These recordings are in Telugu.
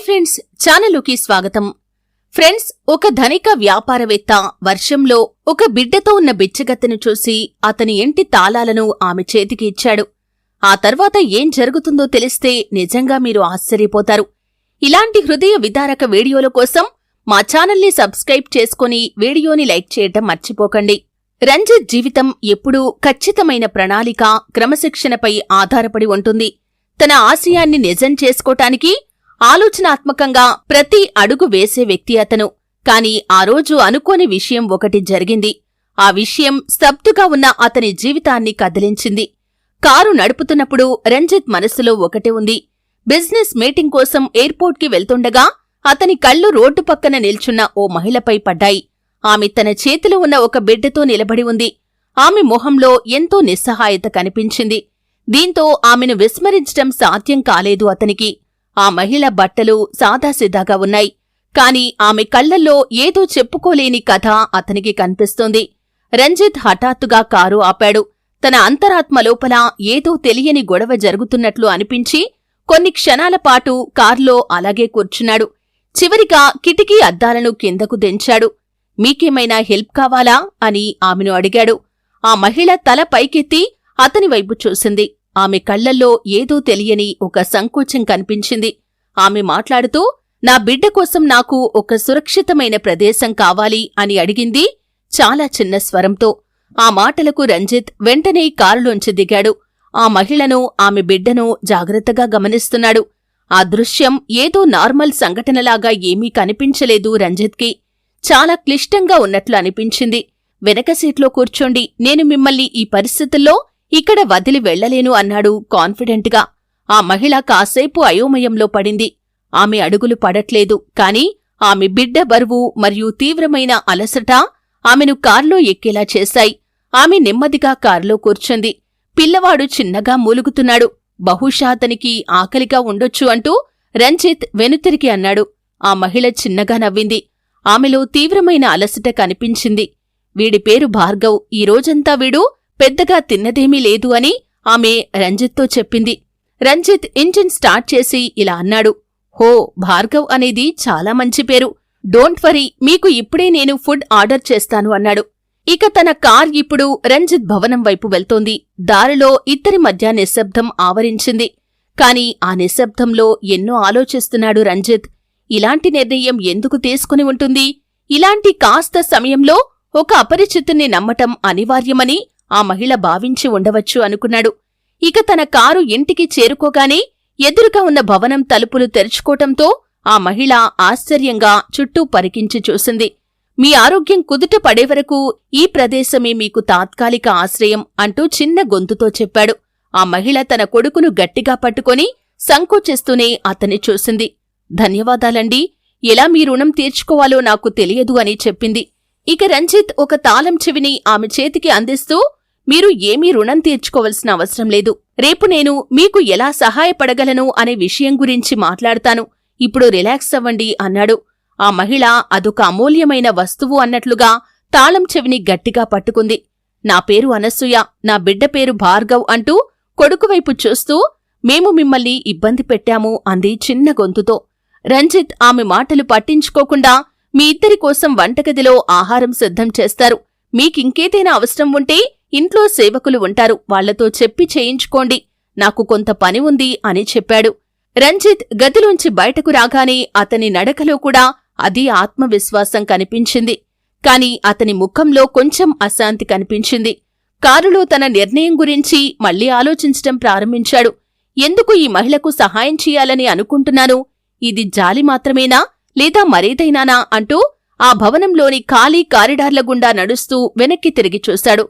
హాయ్ ఫ్రెండ్స్ ఛానలుకి స్వాగతం. ఫ్రెండ్స్ ఒక ధనిక వ్యాపారవేత్త వర్షంలో ఒక బిడ్డతో ఉన్న బిచ్చగత్తెను చూసి అతని ఇంటి తాళాలను ఆమె చేతికి ఇచ్చాడు. ఆ తర్వాత ఏం జరుగుతుందో తెలిస్తే నిజంగా మీరు ఆశ్చర్యపోతారు. ఇలాంటి హృదయ విదారక వీడియోల కోసం మా ఛానల్ని సబ్స్క్రైబ్ చేసుకుని వీడియోని లైక్ చేయటం మర్చిపోకండి. రంజిత్ జీవితం ఎప్పుడూ ఖచ్చితమైన ప్రణాళిక క్రమశిక్షణపై ఆధారపడి ఉంటుంది. తన ఆశయాన్ని నిజం చేసుకోటానికి ఆలోచనాత్మకంగా ప్రతి అడుగు వేసే వ్యక్తి అతను. కాని ఆ రోజు అనుకోని విషయం ఒకటి జరిగింది. ఆ విషయం స్తబ్దుగా ఉన్న అతని జీవితాన్ని కదిలించింది. కారు నడుపుతున్నప్పుడు రంజిత్ మనసులో ఒకటి ఉంది. బిజినెస్ మీటింగ్ కోసం ఎయిర్పోర్ట్కి వెళ్తుండగా అతని కళ్ళు రోడ్డు పక్కన నిల్చున్న ఓ మహిళపై పడ్డాయి. ఆమె తన చేతిలో ఉన్న ఒక బిడ్డతో నిలబడి ఉంది. ఆమె మొహంలో ఎంతో నిస్సహాయత కనిపించింది. దీంతో ఆమెను విస్మరించటం సాధ్యం కాలేదు అతనికి. ఆ మహిళ బట్టలు సాదాసిదాగా ఉన్నాయి. కాని ఆమె కళ్ళల్లో ఏదో చెప్పుకోలేని కథ అతనికి కనిపిస్తుంది. రంజిత్ హఠాత్తుగా కారు ఆపాడు. తన అంతరాత్మ లోపల ఏదో తెలియని గొడవ జరుగుతున్నట్లు అనిపించి కొన్ని క్షణాల పాటు కార్లో అలాగే కూర్చున్నాడు. చివరిగా కిటికీ అద్దాలను కిందకు దించాడు. మీకేమైనా హెల్ప్ కావాలా? అని ఆమెను అడిగాడు. ఆ మహిళ తల పైకెత్తి అతని వైపు చూసింది. ఆమె కళ్ళల్లో ఏదో తెలియని ఒక సంకోచం కనిపించింది. ఆమె మాట్లాడుతూ నా బిడ్డ కోసం నాకు ఒక సురక్షితమైన ప్రదేశం కావాలి అని అడిగింది చాలా చిన్న స్వరంతో. ఆ మాటలకు రంజిత్ వెంటనే కారులోంచి దిగాడు. ఆ మహిళను ఆమె బిడ్డను జాగ్రత్తగా గమనిస్తున్నాడు. ఆ దృశ్యం ఏదో నార్మల్ సంఘటనలాగా ఏమీ కనిపించలేదు రంజిత్కి. చాలా క్లిష్టంగా ఉన్నట్లు అనిపించింది. వెనక సీట్లో కూర్చోండి నేను మిమ్మల్ని ఈ పరిస్థితుల్లో ఇక్కడ వదిలి వెళ్ళలేను అన్నాడు కాన్ఫిడెంట్గా. ఆ మహిళ కాసేపు అయోమయంలో పడింది. ఆమె అడుగులు పడట్లేదు కాని ఆమె బిడ్డ బరువు మరియు తీవ్రమైన అలసట ఆమెను కార్లో ఎక్కేలా చేశాయి. ఆమె నెమ్మదిగా కారులో కూర్చుంది. పిల్లవాడు చిన్నగా మూలుగుతున్నాడు. బహుశా అతనికి ఆకలిగా ఉండొచ్చు అంటూ రంజిత్ వెనుతిరిగి అన్నాడు. ఆ మహిళ చిన్నగా నవ్వింది. ఆమెలో తీవ్రమైన అలసట కనిపించింది. వీడి పేరు భార్గవ్. ఈ రోజంతా వీడు పెద్దగా తిన్నదేమీ లేదు అని ఆమె రంజిత్తో చెప్పింది. రంజిత్ ఇంజిన్ స్టార్ట్ చేసి ఇలా అన్నాడు. హో భార్గవ్ అనేది చాలా మంచి పేరు. డోంట్ వరీ మీకు ఇప్పుడే నేను ఫుడ్ ఆర్డర్ చేస్తాను అన్నాడు. ఇక తన కార్ ఇప్పుడు రంజిత్ భవనం వైపు వెళ్తోంది. దారిలో ఇద్దరి మధ్య నిశ్శబ్దం ఆవరించింది. కాని ఆ నిశ్శబ్దంలో ఎన్నో ఆలోచిస్తున్నాడు రంజిత్. ఇలాంటి నిర్ణయం ఎందుకు తీసుకుని ఉంటుంది? ఇలాంటి కాస్త సమయంలో ఒక అపరిచితుణ్ణి నమ్మటం అనివార్యమని ఆ మహిళ భావించి ఉండవచ్చు అనుకున్నాడు. ఇక తన కారు ఇంటికి చేరుకోగానే ఎదురుగా ఉన్న భవనం తలుపులు తెరుచుకోవటంతో ఆ మహిళ ఆశ్చర్యంగా చుట్టూ పరికించి చూసింది. మీ ఆరోగ్యం కుదుట పడే వరకు ఈ ప్రదేశమే మీకు తాత్కాలిక ఆశ్రయం అంటూ చిన్న గొంతుతో చెప్పాడు. ఆ మహిళ తన కొడుకును గట్టిగా పట్టుకొని సంకోచిస్తూనే అతన్ని చూసింది. ధన్యవాదాలండి. ఎలా మీ రుణం తీర్చుకోవాలో నాకు తెలియదు అని చెప్పింది. ఇక రంజిత్ ఒక తాళం చెవిని ఆమె చేతికి అందిస్తూ మీరు ఏమీ రుణం తీర్చుకోవలసిన అవసరం లేదు. రేపు నేను మీకు ఎలా సహాయపడగలను అనే విషయం గురించి మాట్లాడతాను. ఇప్పుడు రిలాక్స్ అవ్వండి అన్నాడు. ఆ మహిళ అదొక అమూల్యమైన వస్తువు అన్నట్లుగా తాళం చెవిని గట్టిగా పట్టుకుంది. నా పేరు అనసూయ నా బిడ్డ పేరు భార్గవ్ అంటూ కొడుకువైపు చూస్తూ మేము మిమ్మల్ని ఇబ్బంది పెట్టాము అంది చిన్న గొంతుతో. రంజిత్ ఆమె మాటలు పట్టించుకోకుండా మీ ఇద్దరి కోసం వంటగదిలో ఆహారం సిద్ధం చేస్తారు. మీకింకేదైనా అవసరం ఉంటే ఇంట్లో సేవకులు ఉంటారు. వాళ్ళతో చెప్పి చేయించుకోండి. నాకు కొంత పని ఉంది అని చెప్పాడు. రంజిత్ గదిలోంచి బయటకు రాగానే అతని నడకలో కూడా అది ఆత్మవిశ్వాసం కనిపించింది. కాని అతని ముఖంలో కొంచెం అశాంతి కనిపించింది. కారులో తన నిర్ణయం గురించి మళ్ళీ ఆలోచించటం ప్రారంభించాడు. ఎందుకు ఈ మహిళకు సహాయం చేయాలని అనుకుంటున్నాను? ఇది జాలి మాత్రమేనా? లేదా మరేదైనానా? అంటూ ఆ భవనంలోని ఖాళీ కారిడార్ల గుండా నడుస్తూ వెనక్కి తిరిగి చూశాడు.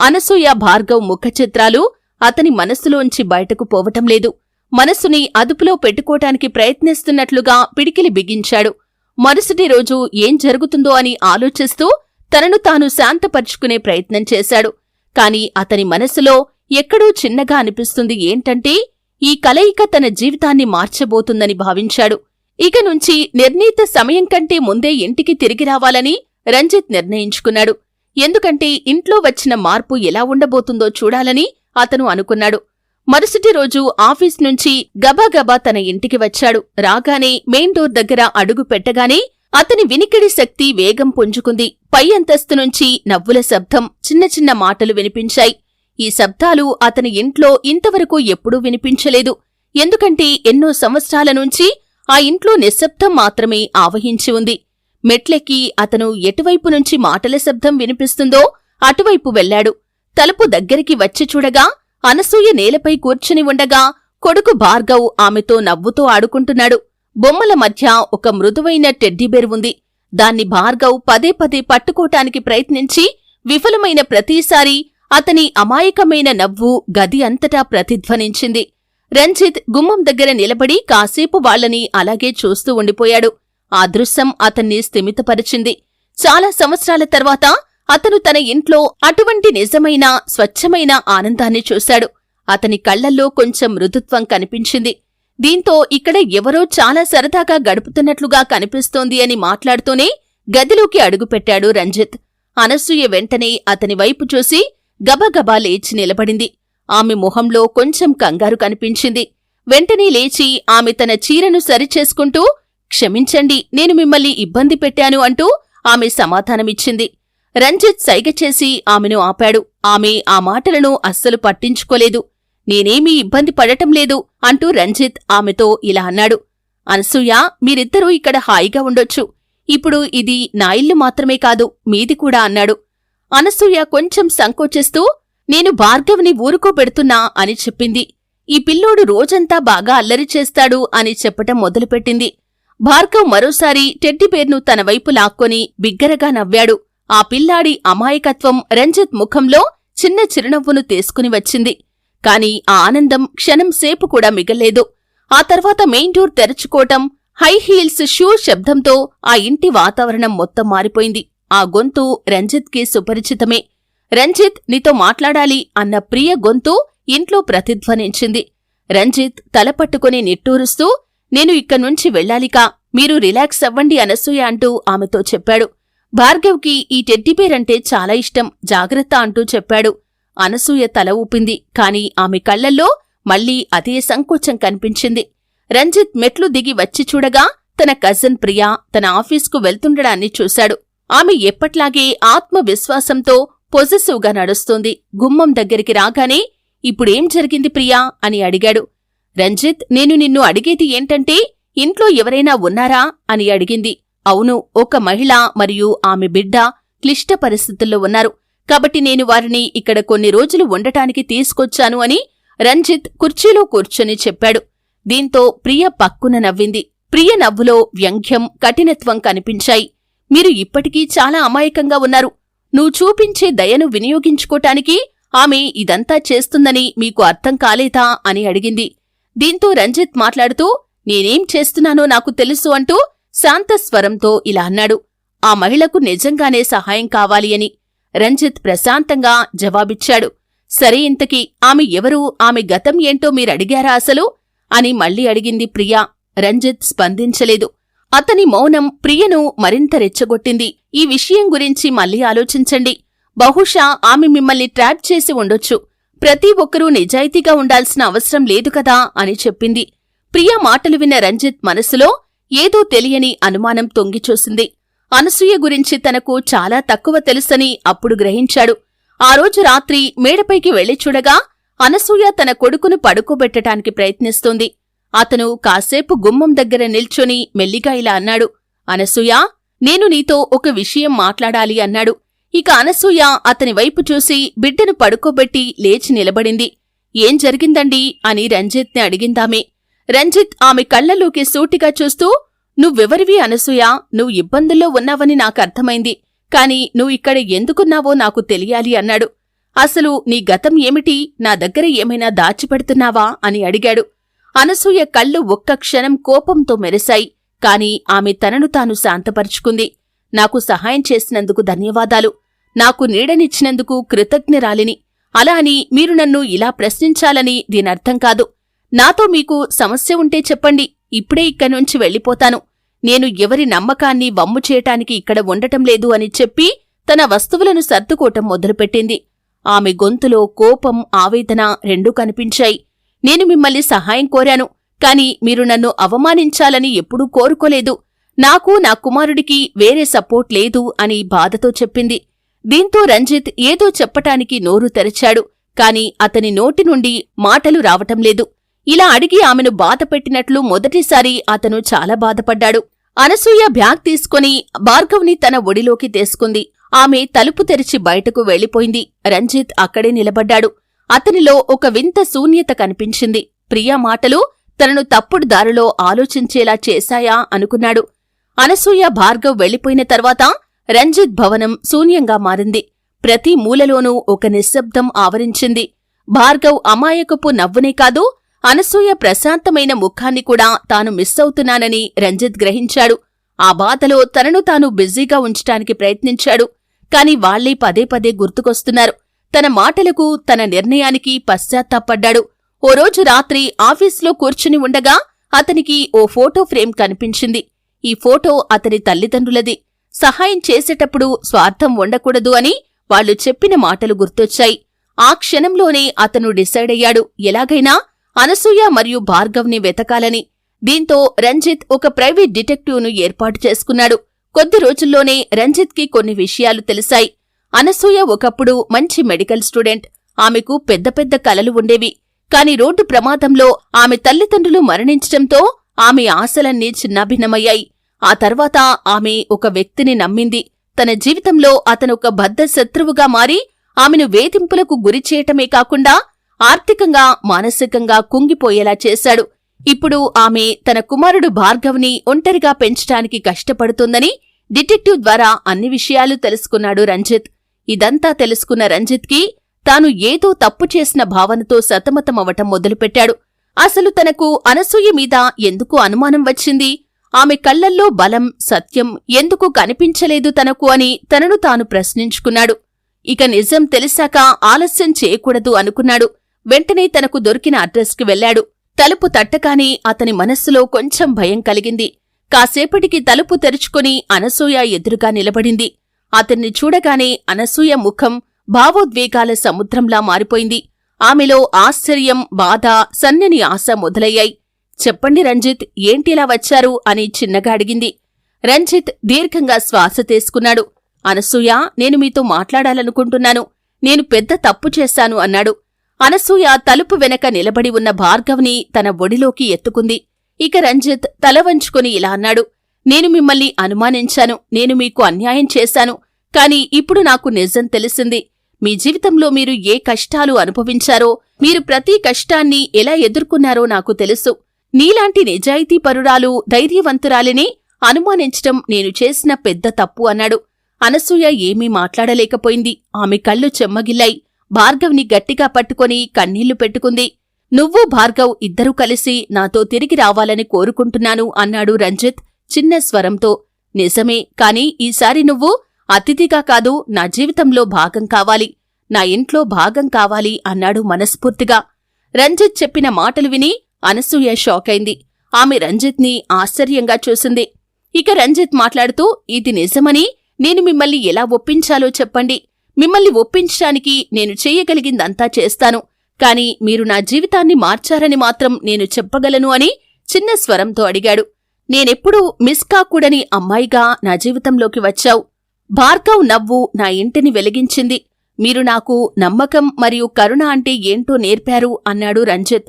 అనసూయ భార్గవ్ ముఖచిత్రాలు అతని మనస్సులోంచి బయటకు పోవటం లేదు. మనస్సుని అదుపులో పెట్టుకోటానికి ప్రయత్నిస్తున్నట్లుగా పిడికిలి బిగించాడు. మరుసటి రోజు ఏం జరుగుతుందో అని ఆలోచిస్తూ తనను తాను శాంతపరుచుకునే ప్రయత్నం చేశాడు. కాని అతని మనసులో ఎక్కడో చిన్నగా అనిపిస్తుంది ఏంటంటే ఈ కలయిక తన జీవితాన్ని మార్చబోతుందని భావించాడు. ఇక నుంచి నిర్ణీత సమయం కంటే ముందే ఇంటికి తిరిగి రావాలని రంజిత్ నిర్ణయించుకున్నాడు. ఎందుకంటే ఇంట్లో వచ్చిన మార్పు ఎలా ఉండబోతుందో చూడాలని అతను అనుకున్నాడు. మరుసటి రోజు ఆఫీస్ నుంచి గబాగబా తన ఇంటికి వచ్చాడు. రాగానే మెయిన్ డోర్ దగ్గర అడుగు పెట్టగానే అతని వినికిడి శక్తి వేగం పుంజుకుంది. పై అంతస్తు నుంచి నవ్వుల శబ్దం చిన్న చిన్న మాటలు వినిపించాయి. ఈ శబ్దాలు అతని ఇంట్లో ఇంతవరకు ఎప్పుడూ వినిపించలేదు. ఎందుకంటే ఎన్నో సంవత్సరాల నుంచి ఆ ఇంట్లో నిశ్శబ్దం మాత్రమే ఆవహించి ఉంది. మెట్లెక్కి అతను ఎటువైపు నుంచి మాటల శబ్దం వినిపిస్తుందో అటువైపు వెళ్ళాడు తలుపు దగ్గరికి వచ్చి చూడగా అనసూయ నేలపై కూర్చుని ఉండగా కొడుకు భార్గవ్ ఆమెతో నవ్వుతూ ఆడుకుంటున్నాడు. బొమ్మల మధ్య ఒక మృదువైన టెడ్డీబేర్ ఉంది. దాన్ని భార్గవ్ పదే పదే పట్టుకోటానికి ప్రయత్నించి విఫలమైన ప్రతిసారి అతని అమాయకమైన నవ్వు గది అంతటా ప్రతిధ్వనించింది. రంజిత్ గుమ్మం దగ్గర నిలబడి కాసేపు వాళ్ళని అలాగే చూస్తూ ఉండిపోయాడు. ఆ దృశ్యం అతన్ని స్థిమితపరిచింది. చాలా సంవత్సరాల తర్వాత అతను తన ఇంట్లో అటువంటి నిజమైన స్వచ్ఛమైన ఆనందాన్ని చూశాడు. అతని కళ్ళల్లో కొంచెం మృదుత్వం కనిపించింది. దీంతో ఇక్కడ ఎవరో చాలా సరదాగా గడుపుతున్నట్లుగా కనిపిస్తోంది అని మాట్లాడుతూనే గదిలోకి అడుగుపెట్టాడు రంజిత్. అనసూయ వెంటనే అతని వైపు చూసి గబగబా లేచి నిలబడింది. ఆమె మొహంలో కొంచెం కంగారు కనిపించింది. వెంటనే లేచి ఆమె తన చీరను సరిచేసుకుంటూ క్షమించండి నేను మిమ్మల్ని ఇబ్బంది పెట్టాను అంటూ ఆమె సమాధానమిచ్చింది. రంజిత్ సైగ చేసి ఆమెను ఆపాడు. ఆమె ఆ మాటలను అస్సలు పట్టించుకోలేదు. నేనేమీ ఇబ్బంది పడటం లేదు అంటూ రంజిత్ ఆమెతో ఇలా అన్నాడు. అనసూయ మీరిద్దరూ ఇక్కడ హాయిగా ఉండొచ్చు. ఇప్పుడు ఇది నా ఇల్లు మాత్రమే కాదు మీది కూడా అన్నాడు. అనసూయ కొంచెం సంకోచిస్తూ నేను భార్గవ్ని ఊరుకోబెడుతున్నా అని చెప్పింది. ఈ పిల్లోడు రోజంతా బాగా అల్లరి చేస్తాడు అని చెప్పటం మొదలుపెట్టింది. భార్గవ్ మరోసారి టెడ్డిబేర్ను తన వైపు లాక్కొని బిగ్గరగా నవ్వాడు. ఆ పిల్లాడి అమాయకత్వం రంజిత్ ముఖంలో చిన్న చిరునవ్వును తీసుకుని వచ్చింది. కాని ఆ ఆనందం క్షణం సేపు కూడా మిగల్లేదు. ఆ తర్వాత మెయిన్ డోర్ తెరుచుకోవటం హై హీల్స్ షూ శబ్దంతో ఆ ఇంటి వాతావరణం మొత్తం మారిపోయింది. ఆ గొంతు రంజిత్కి సుపరిచితమే. రంజిత్ నీతో మాట్లాడాలి అన్న ప్రియ గొంతు ఇంట్లో ప్రతిధ్వనించింది. రంజిత్ తలపట్టుకుని నిట్టూరుస్తూ నేను ఇక్కడ్నుంచి వెళ్ళాలికా మీరు రిలాక్స్ అవ్వండి అనసూయ అంటూ ఆమెతో చెప్పాడు. భార్గవ్కి ఈ టెడ్డిపేరంటే చాలా ఇష్టం జాగ్రత్త అంటూ చెప్పాడు. అనసూయ తల ఊపింది కాని ఆమె కళ్ళల్లో మళ్ళీ అదే సంకోచం కనిపించింది. రంజిత్ మెట్లు దిగి వచ్చి చూడగా తన కజిన్ ప్రియా తన ఆఫీస్కు వెళ్తుండడాన్ని చూశాడు. ఆమె ఎప్పట్లాగే ఆత్మవిశ్వాసంతో పొజెసివ్గా నడుస్తోంది. గుమ్మం దగ్గరికి రాగానే ఇప్పుడేం జరిగింది ప్రియా? అని అడిగాడు. రంజిత్ నేను నిన్ను అడిగేది ఏంటంటే ఇంట్లో ఎవరైనా ఉన్నారా? అని అడిగింది. అవును ఒక మహిళ మరియు ఆమె బిడ్డ క్లిష్ట పరిస్థితుల్లో ఉన్నారు. కాబట్టి నేను వారిని ఇక్కడ కొన్ని రోజులు ఉండటానికి తీసుకొచ్చాను అని రంజిత్ కుర్చీలో కూర్చొని చెప్పాడు. దీంతో ప్రియ పక్కున నవ్వింది. ప్రియ నవ్వులో వ్యంగ్యం కఠినత్వం కనిపించాయి. మీరు ఇప్పటికీ చాలా అమాయకంగా ఉన్నారు. నువ్వు చూపించే దయను వినియోగించుకోటానికి ఆమె ఇదంతా చేస్తుందని మీకు అర్థం కాలేదా? అని అడిగింది. దీంతో రంజిత్ మాట్లాడుతూ నేనేం చేస్తున్నానో నాకు తెలుసు అంటూ శాంత స్వరంతో ఇలా అన్నాడు. ఆ మహిళకు నిజంగానే సహాయం కావాలి అని రంజిత్ ప్రశాంతంగా జవాబిచ్చాడు. సరే ఇంతకీ ఆమె ఎవరు ఆమె గతం ఏంటో మీరడిగారా అసలు? అని మళ్ళీ అడిగింది ప్రియా. రంజిత్ స్పందించలేదు. అతని మౌనం ప్రియను మరింత రెచ్చగొట్టింది. ఈ విషయం గురించి మళ్ళీ ఆలోచించండి. బహుశా ఆమె మిమ్మల్ని ట్రాప్ చేసి ఉండొచ్చు. ప్రతి ఒక్కరూ నిజాయితీగా ఉండాల్సిన అవసరం లేదు కదా అని చెప్పింది. ప్రియ మాటలు విన్న రంజిత్ మనసులో ఏదో తెలియని అనుమానం తొంగిచూసింది అనసూయ గురించి తనకు చాలా తక్కువ తెలుసని అప్పుడు గ్రహించాడు. ఆ రోజు రాత్రి మేడపైకి వెళ్ళి చూడగా అనసూయ తన కొడుకును పడుకోబెట్టటానికి ప్రయత్నిస్తోంది. అతను కాసేపు గుమ్మం దగ్గర నిల్చొని మెల్లిగా ఇలా అన్నాడు. అనసూయ నేను నీతో ఒక విషయం మాట్లాడాలి అన్నాడు. ఇక అనసూయ అతని వైపు చూసి బిడ్డను పడుకోబెట్టి లేచి నిలబడింది. ఏం జరిగిందండి? అని రంజిత్ని అడిగిందామే. రంజిత్ ఆమె కళ్ళలోకి సూటిగా చూస్తూ నువ్వెవరివి అనసూయ? నువ్వు ఇబ్బందుల్లో ఉన్నావని నాకర్థమైంది కాని నువ్వు ఇక్కడ ఎందుకున్నావో నాకు తెలియాలి అన్నాడు. అసలు నీ గతం ఏమిటి? నా దగ్గర ఏమైనా దాచిపెడుతున్నావా? అని అడిగాడు. అనసూయ కళ్ళు ఒక్క క్షణం కోపంతో మెరిశాయి. కాని ఆమె తనను తాను శాంతపరుచుకుంది. నాకు సహాయం చేసినందుకు ధన్యవాదాలు. నాకు నీడనిచ్చినందుకు కృతజ్ఞరాలిని. అలా అని మీరు నన్ను ఇలా ప్రశ్నించాలని దీనర్థం కాదు. నాతో మీకు సమస్య ఉంటే చెప్పండి. ఇప్పుడే ఇక్కడ్నుంచి వెళ్ళిపోతాను. నేను ఎవరి నమ్మకాన్ని వమ్ము చేయటానికి ఇక్కడ ఉండటం లేదు అని చెప్పి తన వస్తువులను సర్దుకోవటం మొదలుపెట్టింది. ఆమె గొంతులో కోపం ఆవేదన రెండూ కనిపించాయి. నేను మిమ్మల్ని సహాయం కోరాను కాని మీరు నన్ను అవమానించాలని ఎప్పుడూ కోరుకోలేదు. నాకు నా కుమారుడికి వేరే సపోర్ట్ లేదు అని బాధతో చెప్పింది. దీంతో రంజిత్ ఏదో చెప్పటానికి నోరు తెరచాడు. కాని అతని నోటి నుండి మాటలు రావటం లేదు. ఇలా అడిగి ఆమెను బాధపెట్టినట్లు మొదటిసారి అతను చాలా బాధపడ్డాడు. అనసూయ బ్యాగ్ తీసుకుని భార్గవ్ని తన ఒడిలోకి తీసుకుంది. ఆమె తలుపు తెరిచి బయటకు వెళ్ళిపోయింది రంజిత్ అక్కడే నిలబడ్డాడు. అతనిలో ఒక వింత శూన్యత కనిపించింది. ప్రియా మాటలు తనను తప్పుడు దారిలో ఆలోచించేలా చేశాయా అనుకున్నాడు. అనసూయ భార్గవ్ వెళ్ళిపోయిన తర్వాత రంజిత్ భవనం శూన్యంగా మారింది. ప్రతి మూలలోనూ ఒక నిశ్శబ్దం ఆవరించింది. భార్గవ్ అమాయకపు నవ్వునే కాదు అనసూయ ప్రశాంతమైన ముఖాన్ని కూడా తాను మిస్ అవుతున్నానని రంజిత్ గ్రహించాడు. ఆ బాధలో తనను తాను బిజీగా ఉంచటానికి ప్రయత్నించాడు. కాని వాళ్ళే పదే పదే గుర్తుకొస్తున్నారు. తన మాటలకు తన నిర్ణయానికి పశ్చాత్తాపడ్డాడు. ఓ రోజు రాత్రి ఆఫీస్లో కూర్చుని ఉండగా అతనికి ఓ ఫోటో ఫ్రేమ్ కనిపించింది. ఈ ఫోటో అతని తల్లిదండ్రులది. సహాయం చేసేటప్పుడు స్వార్థం ఉండకూడదు అని వాళ్ళు చెప్పిన మాటలు గుర్తొచ్చాయి. ఆ క్షణంలోనే అతను డిసైడ్ అయ్యాడు. ఎలాగైనా అనసూయ మరియు భార్గవ్ని వెతకాలని. దీంతో రంజిత్ ఒక ప్రైవేట్ డిటెక్టివ్ను ఏర్పాటు చేసుకున్నాడు. కొద్ది రోజుల్లోనే రంజిత్కి కొన్ని విషయాలు తెలిసాయి. అనసూయ ఒకప్పుడు మంచి మెడికల్ స్టూడెంట్. ఆమెకు పెద్ద పెద్ద కలలు ఉండేవి. కాని రోడ్డు ప్రమాదంలో ఆమె తల్లిదండ్రులు మరణించటంతో ఆమె ఆశలన్నీ చిన్నాభిన్నమయ్యాయి. ఆ తర్వాత ఆమె ఒక వ్యక్తిని నమ్మింది. తన జీవితంలో అతనొక బద్ధ శత్రువుగా మారి ఆమెను వేధింపులకు గురిచేయటమే కాకుండా ఆర్థికంగా మానసికంగా కుంగిపోయేలా చేశాడు. ఇప్పుడు ఆమె తన కుమారుడు భార్గవ్ని ఒంటరిగా పెంచటానికి కష్టపడుతుందని డిటెక్టివ్ ద్వారా అన్ని విషయాలు తెలుసుకున్నాడు రంజిత్. ఇదంతా తెలుసుకున్న రంజిత్కి తాను ఏదో తప్పు చేసిన భావనతో సతమతమవటం మొదలుపెట్టాడు. అసలు తనకు అనసూయ మీద ఎందుకు అనుమానం వచ్చింది? ఆమె కళ్ళల్లో బలం సత్యం ఎందుకు కనిపించలేదు తనకు అని తనను తాను ప్రశ్నించుకున్నాడు. ఇక నిజం తెలిసాక ఆలస్యం చేయకూడదు అనుకున్నాడు. వెంటనే తనకు దొరికిన అడ్రస్కి వెళ్ళాడు తలుపు తట్టగానే అతని మనస్సులో కొంచెం భయం కలిగింది. కాసేపటికి తలుపు తెరుచుకుని అనసూయ ఎదురుగా నిలబడింది. అతన్ని చూడగానే అనసూయ ముఖం భావోద్వేగాల సముద్రంలా మారిపోయింది. ఆమెలో ఆశ్చర్యం బాధ సన్నని ఆశ మొదలయ్యాయి. చెప్పండి రంజిత్ ఏంటిలా వచ్చారు? అని చిన్నగా అడిగింది. రంజిత్ దీర్ఘంగా శ్వాస తీసుకున్నాడు. అనసూయ నేను మీతో మాట్లాడాలనుకుంటున్నాను. నేను పెద్ద తప్పు చేశాను అన్నాడు. అనసూయ తలుపు వెనక నిలబడి ఉన్న భార్గవ్ని తన ఒడిలోకి ఎత్తుకుంది. ఇక రంజిత్ తల వంచుకుని ఇలా అన్నాడు. నేను మిమ్మల్ని అనుమానించాను. నేను మీకు అన్యాయం చేశాను. కాని ఇప్పుడు నాకు నిజం తెలిసింది. మీ జీవితంలో మీరు ఏ కష్టాలు అనుభవించారో మీరు ప్రతి కష్టాన్ని ఎలా ఎదుర్కొన్నారో నాకు తెలుసు. నీలాంటి నిజాయితీ పరురాలు ధైర్యవంతురాలినే అనుమానించటం నేను చేసిన పెద్ద తప్పు అన్నాడు. అనసూయ ఏమీ మాట్లాడలేకపోయింది. ఆమె కళ్ళు చెమ్మగిల్లాయి. భార్గవ్ని గట్టిగా పట్టుకొని కన్నీళ్ళు పెట్టుకుంది. నువ్వు భార్గవ్ ఇద్దరూ కలిసి నాతో తిరిగి రావాలని కోరుకుంటున్నాను అన్నాడు రంజిత్ చిన్న స్వరంతో. నిజమే కాని ఈసారి నువ్వు అతిథిగా కాదు నా జీవితంలో భాగం కావాలి. నా ఇంట్లో భాగం కావాలి అన్నాడు మనస్ఫూర్తిగా. రంజిత్ చెప్పిన మాటలు విని అనసూయ షాకైంది. ఆమె రంజిత్ని ఆశ్చర్యంగా చూసింది. ఇక రంజిత్ మాట్లాడుతూ ఇది నిజమని నేను మిమ్మల్ని ఎలా ఒప్పించాలో చెప్పండి. మిమ్మల్ని ఒప్పించడానికి నేను చేయగలిగిందంతా చేస్తాను. కాని మీరు నా జీవితాన్ని మార్చారని మాత్రం నేను చెప్పగలను అని చిన్న స్వరంతో అడిగాడు. నేనెప్పుడూ మిస్ కాకూడని అమ్మాయిగా నా జీవితంలోకి వచ్చావు. భార్గవ్ నవ్వు నా ఇంటిని వెలిగించింది. మీరు నాకు నమ్మకం మరియు కరుణ అంటే ఏంటో నేర్పారు అన్నాడు రంజిత్.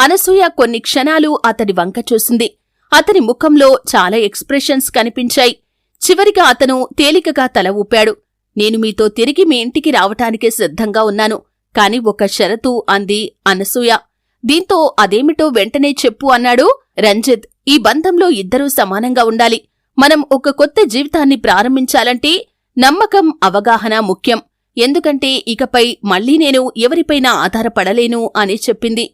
అనసూయ కొన్ని క్షణాలు అతడి వంక చూసింది. అతని ముఖంలో చాలా ఎక్స్ప్రెషన్స్ కనిపించాయి. చివరిగా అతను తేలికగా తల ఊపాడు. నేను మీతో తిరిగి మీ ఇంటికి రావటానికే సిద్ధంగా ఉన్నాను. కాని ఒక షరతు అంది అనసూయ. దీంతో అదేమిటో వెంటనే చెప్పు అన్నాడు రంజిత్. ఈ బంధంలో ఇద్దరూ సమానంగా ఉండాలి. మనం ఒక కొత్త జీవితాన్ని ప్రారంభించాలంటే నమ్మకం అవగాహన ముఖ్యం. ఎందుకంటే ఇకపై మళ్ళీ నేను ఎవరిపైనా ఆధారపడలేను అని చెప్పింది.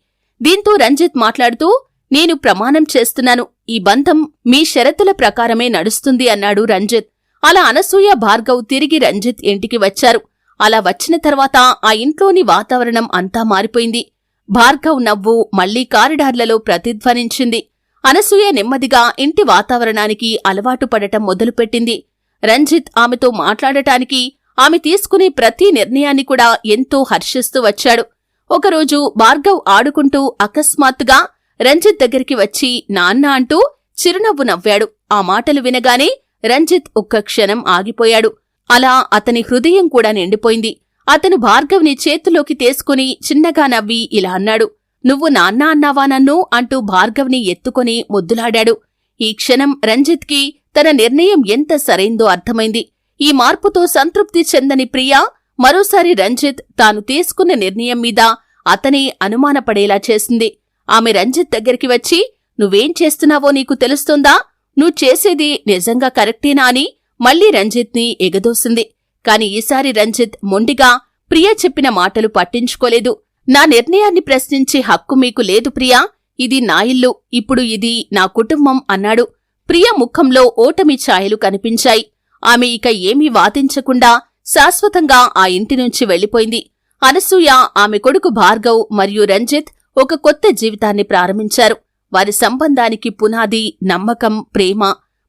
దీంతో రంజిత్ మాట్లాడుతూ నేను ప్రమాణం చేస్తున్నాను. ఈ బంధం మీ షరతుల ప్రకారమే నడుస్తుంది అన్నాడు రంజిత్. అలా అనసూయ భార్గవ్ తిరిగి రంజిత్ ఇంటికి వచ్చారు. అలా వచ్చిన తర్వాత ఆ ఇంట్లోని వాతావరణం అంతా మారిపోయింది. భార్గవ్ నవ్వు మళ్ళీ కారిడార్లలో ప్రతిధ్వనించింది. అనసూయ నెమ్మదిగా ఇంటి వాతావరణానికి అలవాటు పడటం మొదలుపెట్టింది. రంజిత్ ఆమెతో మాట్లాడటానికి ఆమె తీసుకునే ప్రతి నిర్ణయాన్ని కూడా ఎంతో హర్షిస్తూ వచ్చాడు. ఒకరోజు భార్గవ్ ఆడుకుంటూ అకస్మాత్తుగా రంజిత్ దగ్గరికి వచ్చి నాన్న అంటూ చిరునవ్వు నవ్వాడు. ఆ మాటలు వినగానే రంజిత్ ఒక్క క్షణం ఆగిపోయాడు. అలా అతని హృదయం కూడా నిండిపోయింది. అతను భార్గవ్ని చేతిలోకి తీసుకుని చిన్నగా నవ్వి ఇలా అన్నాడు నువ్వు నాన్న అన్నావా నన్ను? అంటూ భార్గవ్ని ఎత్తుకొని ముద్దులాడాడు. ఈ క్షణం రంజిత్కి తన నిర్ణయం ఎంత సరైందో అర్థమైంది. ఈ మార్పుతో సంతృప్తి చెందని ప్రియా మరోసారి రంజిత్ తాను తీసుకున్న నిర్ణయం మీద అతనే అనుమానపడేలా చేసింది. ఆమె రంజిత్ దగ్గరికి వచ్చి నువ్వేం చేస్తున్నావో నీకు తెలుస్తుందా? నువ్వు చేసేది నిజంగా కరెక్టేనా? అని మళ్ళీ రంజిత్ని ఎగదోసింది. కాని ఈసారి రంజిత్ మొండిగా ప్రియ చెప్పిన మాటలు పట్టించుకోలేదు. నా నిర్ణయాన్ని ప్రశ్నించే హక్కు మీకు లేదు ప్రియా. ఇది నా ఇల్లు. ఇప్పుడు ఇది నా కుటుంబం అన్నాడు. ప్రియ ముఖంలో ఓటమి ఛాయలు కనిపించాయి. ఆమె ఇక ఏమీ వాదించకుండా శాశ్వతంగా ఆ ఇంటి నుంచి వెళ్ళిపోయింది అనసూయ ఆమె కొడుకు భార్గవ్ మరియు రంజిత్ ఒక కొత్త జీవితాన్ని ప్రారంభించారు. వారి సంబంధానికి పునాది నమ్మకం ప్రేమ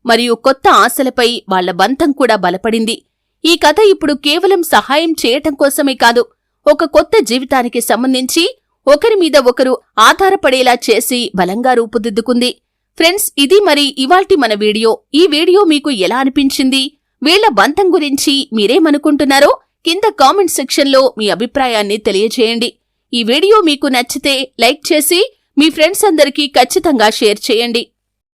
మరియు కొత్త ఆశలపై వాళ్ళ బంధం కూడా బలపడింది. ఈ కథ ఇప్పుడు కేవలం సహాయం చేయటం కోసమే కాదు ఒక కొత్త జీవితానికి సంబంధించి ఒకరి మీద ఒకరు ఆధారపడేలా చేసి బలంగా రూపుదిద్దుకుంది. ఫ్రెండ్స్ ఇది మరి ఇవాల్టి మన వీడియో. ఈ వీడియో మీకు ఎలా అనిపించింది? వీళ్ళ బంధం గురించి మీరేమనుకుంటున్నారో కింద కామెంట్ సెక్షన్లో మీ అభిప్రాయాన్ని తెలియజేయండి. ఈ వీడియో మీకు నచ్చితే లైక్ చేసి మీ ఫ్రెండ్స్ అందరికీ ఖచ్చితంగా షేర్ చేయండి.